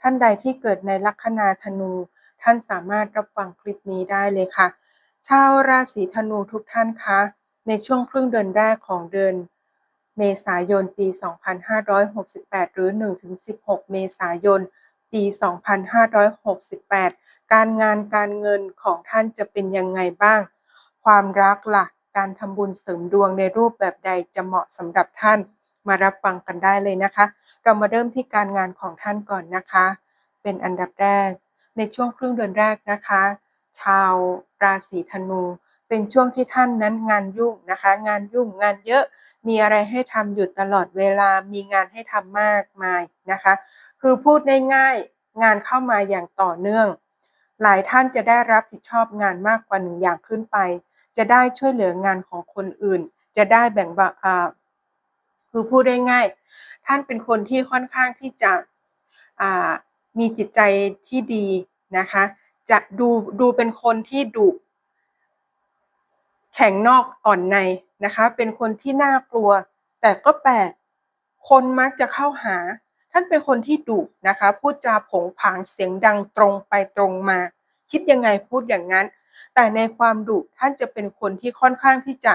ท่านใดที่เกิดในลัคนาธนู ท่านสามารถรับฟังคลิปนี้ได้เลยค่ะ ชาวราศีธนูทุกท่านคะ ในช่วงครึ่งเดือนแรกของเดือน เมษายนปี 2568 หรือ 1-16 เมษายน ปี 2568 การงานการเงินของท่านจะเป็นยังไงบ้าง ความรักละ่ะ การทำบุญเสริมดวงในรูปแบบใดจะเหมาะสำหรับท่าน มารับฟังกันได้เลยนะคะ เรามาเริ่มที่การงานของท่านก่อนนะคะ เป็นอันดับแรก ในช่วงครึ่งเดือนแรกนะคะ ชาวราศีธนู เป็นช่วงที่ท่านนั้นงานยุ่งนะคะ งานยุ่งงานเยอะมีอะไรให้ทำอยู่ตลอดเวลามีงานให้ทำมากมายนะคะ คือพูดง่ายๆงานเข้ามาอย่างต่อเนื่อง หลายท่านจะได้รับผิดชอบงานมากกว่าหนึ่งอย่างขึ้นไป จะได้ช่วยเหลืองานของคนอื่น จะได้แบ่ง คือพูดได้ง่าย ท่านเป็นคนที่ค่อนข้างที่จะมีจิตใจที่ดีนะคะ จะดูดูเป็นคนที่ดุแข็งนอกอ่อนในนะคะ เป็นคนที่น่ากลัว แต่ก็แปลกคนมักจะเข้าหา ท่านเป็นคนที่ดุนะคะพูดจาผงผางเสียงดังตรงไปตรงมา คิดยังไงพูดอย่างนั้น แต่ในความดุท่านจะเป็นคนที่ค่อนข้างที่จะ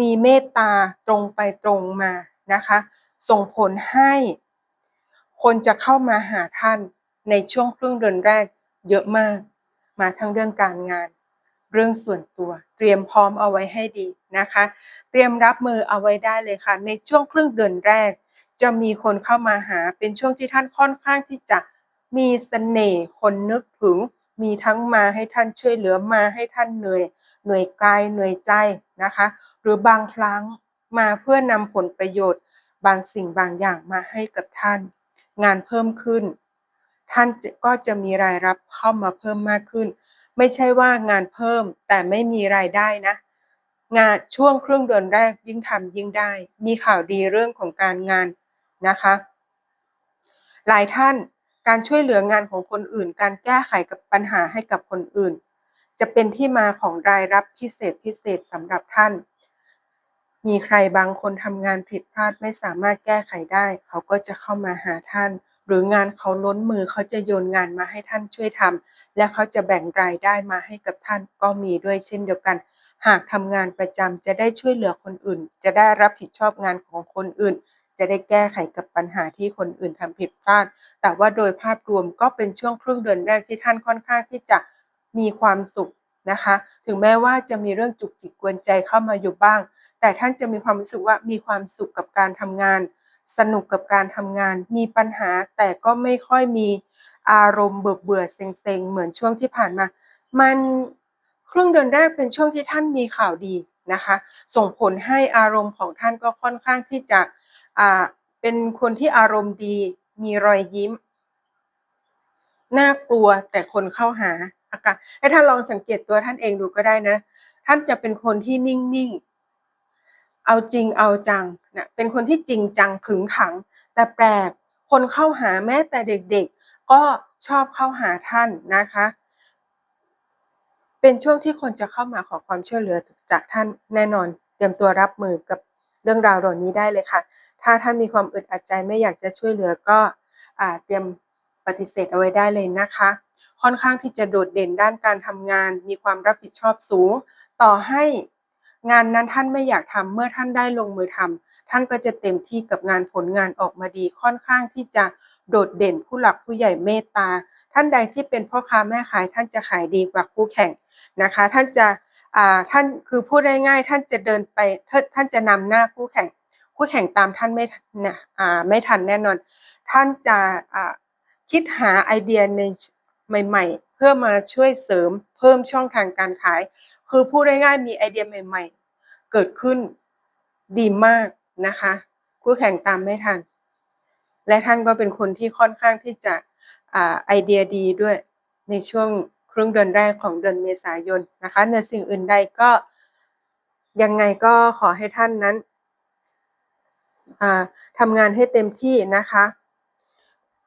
มีเมตตาตรงไปตรงมา นะคะ ส่งผลให้ คนจะเข้ามาหาท่านในช่วงครึ่งเดือนแรกเยอะมาก มาทั้งเรื่องการงาน เรื่องส่วนตัว เตรียมพร้อมเอาไว้ให้ดีนะคะ เตรียมรับมือเอาไว้ได้เลยค่ะ ในช่วงครึ่งเดือนแรก จะมีคนเข้ามาหาเป็นช่วงที่ท่านค่อนข้างที่จะมีสเสน่ห์คนนึกถึง มีทั้งมาให้ท่านช่วยเหลือมาให้ท่านเหนื่อย เหนื่อยกายเหนื่อยใจนะคะ หรือบางครั้ง มาเพื่อนำผลประโยชน์ บางสิ่งบางอย่างมาให้กับท่าน งานเพิ่มขึ้น ท่านก็จะมีรายรับเข้ามาเพิ่มมากขึ้น ไม่ใช่ว่างานเพิ่มแต่ไม่มีรายได้นะ งานช่วงครึ่งเดือนแรกยิ่งทำยิ่งได้ มีข่าวดีเรื่องของการงานนะคะ หลายท่านการช่วยเหลืองานของคนอื่น การแก้ไขกับปัญหาให้กับคนอื่น จะเป็นที่มาของรายรับพิเศษพิเศษสำหรับท่าน มีใครบางคนทำงานผิดพลาดไม่สามารถแก้ไขได้ เขาก็จะเข้ามาหาท่าน หรืองานเขาล้นมือเขาจะโยนงานมาให้ท่านช่วยทำและเขาจะแบ่งรายได้มาให้กับท่านก็มีด้วยเช่นเดียวกัน หากทำงานประจำจะได้ช่วยเหลือคนอื่น จะได้รับผิดชอบงานของคนอื่น จะได้แก้ไขกับปัญหาที่คนอื่นทำผิดพลาด แต่ว่าโดยภาพรวมก็เป็นช่วงครึ่งเดือนแรกที่ท่านค่อนข้างที่จะมีความสุขนะคะ ถึงแม้ว่าจะมีเรื่องจุกจิกกวนใจเข้ามาอยู่บ้าง แต่ท่านจะมีความรู้สึกว่ามีความสุขกับการทำงาน สนุกกับการทำงาน มีปัญหาแต่ก็ไม่ค่อยมีอารมณ์เบื่อเบื่อเซ็งๆ เหมือนช่วงที่ผ่านมา มันครึ่งเดือนแรกเป็นช่วงที่ท่านมีข่าวดีนะคะ ส่งผลให้อารมณ์ของท่านก็ค่อนข้างที่จะอ่าเป็นคนที่อารมณ์ดี มีรอยยิ้มน่ากลัวแต่คนเข้าหาอาการให้ท่านลองสังเกตตัวท่านเองดูก็ได้นะ ท่านจะเป็นคนที่นิ่ง เอาจริงเอาจังนะเป็นคนที่จริงจังขึงขัง แต่แปลกคนเข้าหาแม้แต่เด็กๆ ก็ชอบเข้าหาท่านนะคะ เป็นช่วงที่คนจะเข้ามาขอความช่วยเหลือจากท่านแน่นอน เตรียมตัวรับมือกับเรื่องราวเหล่านี้ได้เลยค่ะ ถ้าท่านมีความอึดอัดใจไม่อยากจะช่วยเหลือก็เตรียมปฏิเสธเอาไว้ได้เลยนะคะ ค่อนข้างที่จะโดดเด่นด้านการทำงาน มีความรับผิดชอบสูง ต่อให้ งานนั้นท่านไม่อยากทำเมื่อท่านได้ลงมือทำท่านก็จะเต็มที่กับงานผลงานออกมาดีค่อนข้างที่จะโดดเด่นผู้หลักผู้ใหญ่เมตตา ท่านใดที่เป็นพ่อค้าแม่ขาย ท่านจะขายดีกว่าคู่แข่งนะคะ ท่านจะอ่าท่านคือพูดง่ายๆท่านจะเดินไปท่านจะนำหน้าคู่แข่งคู่แข่งตามท่านไม่เนี่ยอ่าไม่ทันแน่นอน ท่านจะอ่าคิดหาไอเดียในใหม่ ๆ เพื่อมาช่วยเสริมเพิ่มช่องทางการขาย คือพูดง่ายๆมีไอเดียใหม่ ๆ เกิดขึ้นดีมากนะคะคู่แข่งตามไม่ทัน และท่านก็เป็นคนที่ค่อนข้างที่จะอไอเดียดีด้วยในช่วงครึ่งเดือนแรกของเดือนเมษายนนะคะเหนือสิ่งอื่นใดก็ยังไงก็ขอให้ท่านนั้นทำงานให้เต็มที่นะคะ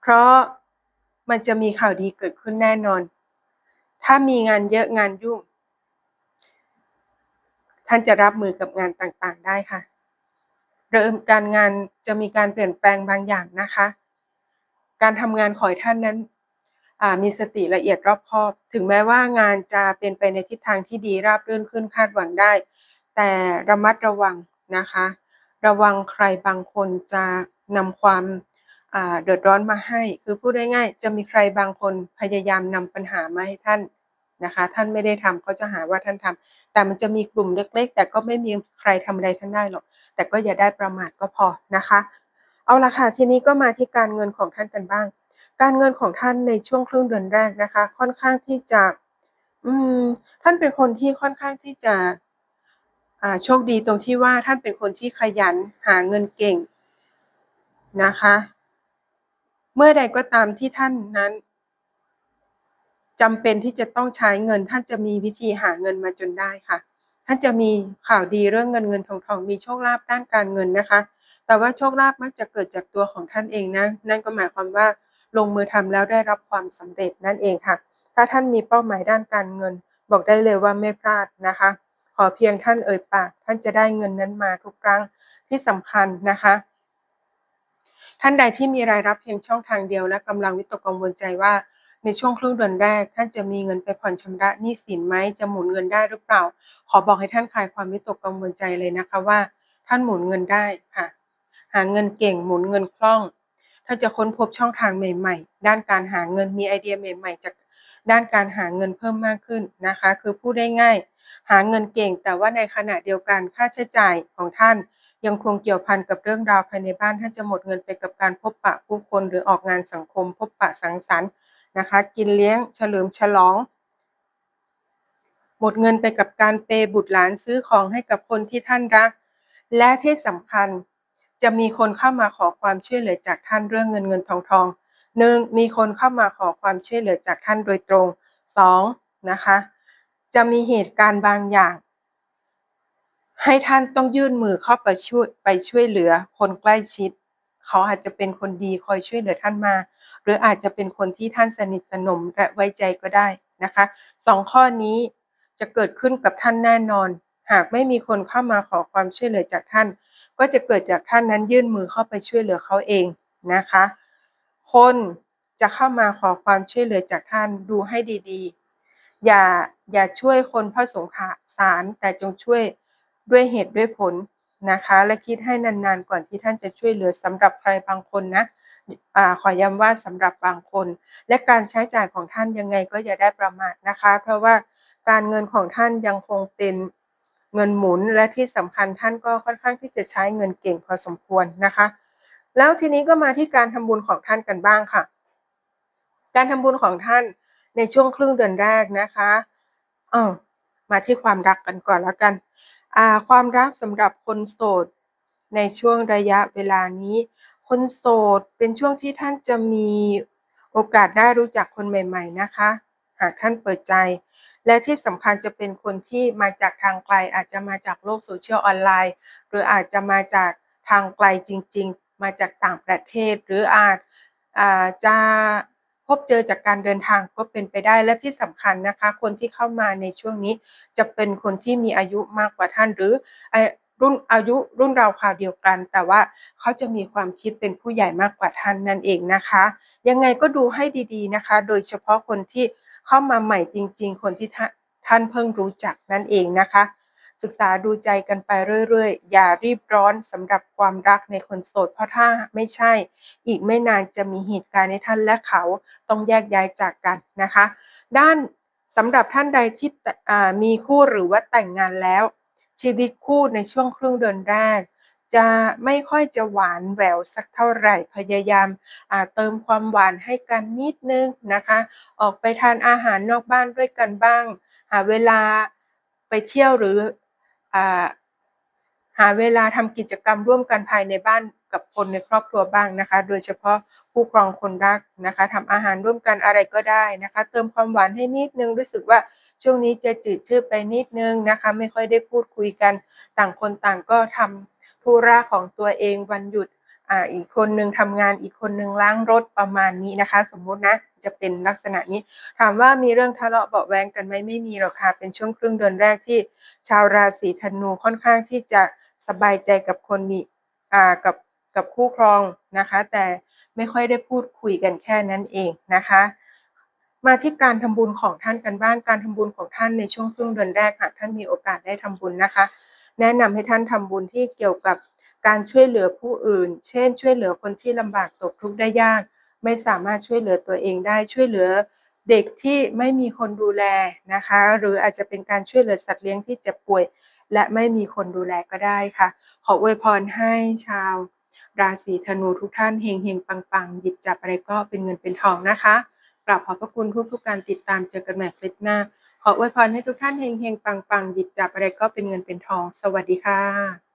เพราะมันจะมีข่าวดีเกิดขึ้นแน่นอน ถ้ามีงานเยอะงานยุ่ง ท่านจะรับมือกับงานต่างๆได้ค่ะ เริ่มการงานจะมีการเปลี่ยนแปลงบางอย่างนะคะ การทำงานขอให้ท่านนั้นมีสติละเอียดรอบคอบ ถึงแม้ว่างานจะเป็นไปในทิศทางที่ดีราบรื่นขึ้นคาดหวังได้ แต่ระมัดระวังนะคะ ระวังใครบางคนจะนำความเดือดร้อนมาให้ คือพูดง่ายๆจะมีใครบางคนพยายามนำปัญหามาให้ท่าน นะคะ ท่านไม่ได้ทำเขาจะหาว่าท่านทำแต่มันจะมีกลุ่มเล็กๆ แต่ก็ไม่มีใครทำอะไรท่านได้หรอก แต่ก็อย่าได้ประมาทก็พอนะคะ เอาละค่ะทีนี้ก็มาที่การเงินของท่านกันบ้าง การเงินของท่านในช่วงครึ่งเดือนแรกนะคะ ค่อนข้างที่จะ อืม ท่านเป็นคนที่ค่อนข้างที่จะโชคดีตรงที่ว่าท่านเป็นคนที่ขยันหาเงินเก่งนะคะ เมื่อใดก็ตามที่ท่านนั้น จำเป็นที่จะต้องใช้เงิน ท่านจะมีวิธีหาเงินมาจนได้ค่ะ ท่านจะมีข่าวดีเรื่องเงินเงินทองทองมีโชคลาภด้านการเงินนะคะ แต่ว่าโชคลาภมักจะเกิดจากตัวของท่านเองนะ นั่นก็หมายความว่าลงมือทำแล้วได้รับความสำเร็จนั่นเองค่ะ ถ้าท่านมีเป้าหมายด้านการเงิน บอกได้เลยว่าไม่พลาดนะคะ ขอเพียงท่านเอ่ยปาก ท่านจะได้เงินนั้นมาทุกครั้งที่สำคัญนะคะ ท่านใดที่มีรายรับเพียงช่องทางเดียวและกำลังวิตกกังวลใจว่า ในช่วงครึ่งเดือนแรก ท่านจะมีเงินไปผ่อนชำระหนี้สินไหมจะหมุนเงินได้หรือเปล่า ขอบอกให้ท่านคลายความวิตกกังวลใจเลยนะคะว่า ท่านหมุนเงินได้ค่ะ หาเงินเก่งหมุนเงินคล่องถ้านจะค้นพบช่องทางใหม่ ๆ ด้านการหาเงินมีไอเดียใหม่ ๆ จากด้านการหาเงินเพิ่มมากขึ้นนะคะ คือพูดได้ง่าย หาเงินเก่ง แต่ว่าในขณะเดียวกันค่าใช้จ่ายของท่านยังคงเกี่ยวพันกับเรื่องราวภายในบ้านท่านจะหมดเงินไปกับการพบปะผู้คนหรือออกงานสังคม พบปะสังสรรค์ นะคะ กินเลี้ยงเฉลิมฉลอง หมดเงินไปกับการเปบุตรหลานซื้อของให้กับคนที่ท่านรัก และที่สำคัญจะมีคนเข้ามาขอความช่วยเหลือจากท่านเรื่องเงินเงินทองทองหนึ่งมีคนเข้ามาขอความช่วยเหลือจากท่านโดยตรงสองนะคะ จะมีเหตุการณ์บางอย่าง ให้ท่านต้องยื่นมือเข้าไปช่วยไปช่วยเหลือคนใกล้ชิด เขาอาจจะเป็นคนดีคอยช่วยเหลือท่านมา หรืออาจจะเป็นคนที่ท่านสนิทสนมและไว้ใจก็ได้นะคะสองข้อนี้จะเกิดขึ้นกับท่านแน่นอน หากไม่มีคนเข้ามาขอความช่วยเหลือจากท่าน ก็จะเกิดจากท่านนั้นยื่นมือเข้าไปช่วยเหลือเขาเองนะคะ คนจะเข้ามาขอความช่วยเหลือจากท่านดูให้ดีๆ อย่าอย่าช่วยคนเพราะสงสารแต่จงช่วยด้วยเหตุด้วยผล นะคะ และคิดให้นานๆ ก่อนที่ท่านจะช่วยเหลือสำหรับใครบางคนนะอขอย้ำว่าสำหรับบางคน และการใช้จ่ายของท่านยังไงก็อย่าได้ประมาทนะคะ เพราะว่าการเงินของท่านยังคงเป็นเงินหมุนและที่สำคัญท่านก็ค่อนข้างที่จะใช้เงินเก่งพอสมควรนะคะ แล้วทีนี้ก็มาที่การทำบุญของท่านกันบ้างค่ะ การทำบุญของท่านในช่วงครึ่งเดือนแรกนะคะ เออมาที่ความรักกันก่อนแล้วกัน ความรักสำหรับคนโสด ในช่วงระยะเวลานี้ คนโสดเป็นช่วงที่ท่านจะมีโอกาสได้รู้จักคนใหม่ ๆ นะคะ หากท่านเปิดใจ และที่สำคัญจะเป็นคนที่มาจากทางไกล อาจจะมาจากโลกโซเชียลออนไลน์ หรืออาจจะมาจากทางไกลจริง ๆ มาจากต่างประเทศ หรืออาจอาจะ พบเจอจากการเดินทางก็เป็นไปได้และที่สำคัญนะคะ คนที่เข้ามาในช่วงนี้ จะเป็นคนที่มีอายุมากกว่าท่านหรือรุ่นอายุรุ่นราวคราวเดียวกัน แต่ว่าเขาจะมีความคิดเป็นผู้ใหญ่มากกว่าท่านนั่นเองนะคะ ยังไงก็ดูให้ดีๆนะคะ โดยเฉพาะคนที่เข้ามาใหม่จริง ๆ คนที่ท่านเพิ่งรู้จักนั่นเองนะคะ ศึกษาดูใจกันไปเรื่อยๆ อย่ารีบร้อนสำหรับความรักในคนโสด เพราะถ้าไม่ใช่ อีกไม่นานจะมีเหตุการณ์ในท่านและเขาต้องแยกย้ายจากกันนะคะ ด้านสำหรับท่านใดที่มีคู่หรือว่าแต่งงานแล้ว ชีวิตคู่ในช่วงครึ่งเดือนแรก จะไม่ค่อยจะหวานแหววสักเท่าไหร่พยายามเติมความหวานให้กันนิดนึงนะคะ ออกไปทานอาหารนอกบ้านด้วยกันบ้าง หาเวลาไปเที่ยวหรือ หาเวลาทำกิจกรรมร่วมกันภายในบ้านกับคนในครอบครัวบ้างนะคะ โดยเฉพาะผู้ครองคนรักนะคะทำอาหารร่วมกันอะไรก็ได้นะคะ เติมความหวานให้นิดนึงรู้สึกว่าช่วงนี้จะจืดชืดไปนิดนึงนะคะ ไม่ค่อยได้พูดคุยกัน ต่างคนต่างก็ทำธุระของตัวเองวันหยุด อ่าอีกคนหนึ่งทำงานอีกคนหนึ่งล้างรถประมาณนี้นะคะ สมมุตินะจะเป็นลักษณะนี้ ถามว่ามีเรื่องทะเลาะเบาแวงกันไหมไม่มีหรอกค่ะเป็นช่วงครึ่งเดือนแรกที่ชาวราศีธนูค่อนข้างที่จะสบายใจกับคนมีอ่ากับกับคู่ครองนะคะ แต่ไม่ค่อยได้พูดคุยกันแค่นั้นเองนะคะ มาที่การทำบุญของท่านกันบ้างการทำบุญของท่านในช่วงครึ่งเดือนแรกหากท่านมีโอกาสได้ทำบุญนะคะ แนะนำให้ท่านทำบุญที่เกี่ยวกับ การช่วยเหลือผู้อื่น เช่น ช่วยเหลือคนที่ลำบากตกทุกข์ได้ยาก ไม่สามารถช่วยเหลือตัวเองได้ ช่วยเหลือเด็กที่ไม่มีคนดูแลนะคะ หรืออาจจะเป็นการช่วยเหลือสัตว์เลี้ยงที่เจ็บป่วย และไม่มีคนดูแลก็ได้ค่ะ ขออวยพรให้ชาว ราศีธนูทุกท่านเฮงเฮงปังปังหยิบจับอะไรก็เป็นเงินเป็นทองนะคะกราบขอบพระคุณทุกทุกการติดตามเจอกันใหม่คลิปหน้า ขออวยพรให้ทุกท่านเฮงเฮงปังปังหยิบจับอะไรก็เป็นเงินเป็นทอง สวัสดีค่ะ